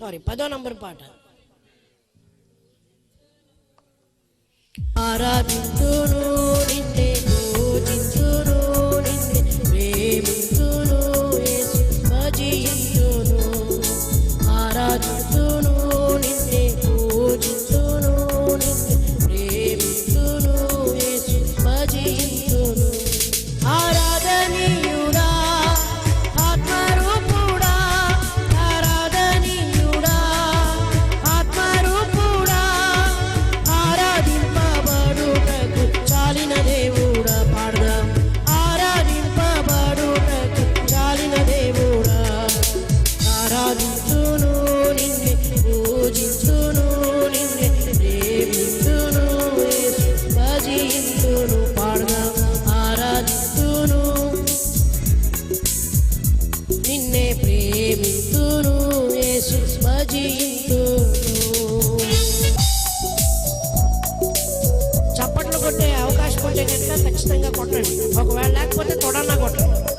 Sorry పదో number పాట. ఆరాధించును చప్పట్లు కొట్టే అవకాశం ఉంటే కనుక ఖచ్చితంగా కొట్టండి. ఒకవేళ లేకపోతే తొడన్నా కొట్టండి.